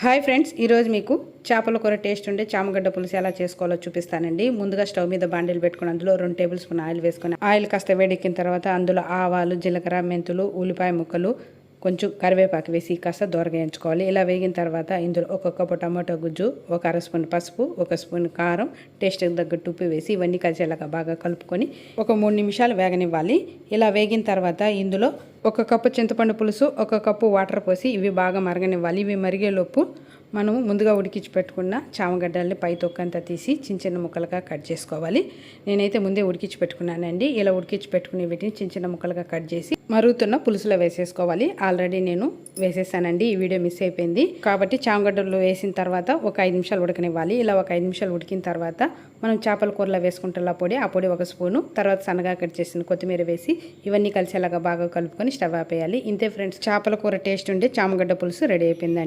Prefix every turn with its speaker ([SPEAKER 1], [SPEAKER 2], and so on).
[SPEAKER 1] Hi friends ఈరోజు మీకు చేపల కూర టేస్ట్ ఉండే చామగడ్డ పులుసు ఎలా చేసుకోవాలో చూపిస్తానండి. ముందుగా స్టవ్ మీద బాండీలు పెట్టుకుని అందులో రెండు టేబుల్ స్పూన్ ఆయిల్ వేసుకొని ఆయిల్ కాస్త వేడెక్కిన తర్వాత అందులో ఆవాలు జీలకర్ర మెంతులు ఉల్లిపాయ ముక్కలు కొంచెం కరివేపాకు వేసి కాస్త దూరగా ఎంచుకోవాలి. ఇలా వేగిన తర్వాత ఇందులో ఒక కప్పు టమాటో గుజ్జు ఒక అర స్పూన్ పసుపు ఒక స్పూన్ కారం టేస్ట్కి తగ్గట్టు ఉప్పు వేసి ఇవన్నీ కలిసేలాగా బాగా కలుపుకొని ఒక మూడు నిమిషాలు వేగనివ్వాలి. ఇలా వేగిన తర్వాత ఇందులో ఒక కప్పు చింతపండు పులుసు ఒక కప్పు వాటర్ పోసి ఇవి బాగా మరగనివ్వాలి. ఇవి మరిగేలోపు మనము ముందుగా ఉడికించి పెట్టుకున్న చామగడ్డల్ని పై తొక్కంతా తీసి చిన్న చిన్న ముక్కలుగా కట్ చేసుకోవాలి. నేనైతే ముందే ఉడికించి పెట్టుకున్నానండి. ఇలా ఉడికించి పెట్టుకుని వీటిని చిన్న చిన్న ముక్కలుగా కట్ చేసి మరుగుతున్న పులుసులో వేసేసుకోవాలి. ఆల్రెడీ నేను వేసేసానండి. ఈ వీడియో మిస్ అయిపోయింది. కాబట్టి చామగడ్డలు వేసిన తర్వాత ఒక ఐదు నిమిషాలు ఉడకనివ్వాలి. ఇలా ఒక ఐదు నిమిషాలు ఉడికిన తర్వాత మనం చేపల కూరలో వేసుకుంటున్న పొడి ఆ పొడి ఒక స్పూను తర్వాత సన్నగా కట్ చేసిన కొత్తిమీర వేసి ఇవన్నీ కలిసేలాగా బాగా కలుపుకొని స్టవ్ ఆపేయాలి. ఇంతే ఫ్రెండ్స్ చేపల కూర టేస్ట్ ఉండే చామగడ్డ పులుసు రెడీ అయిపోయిందండి.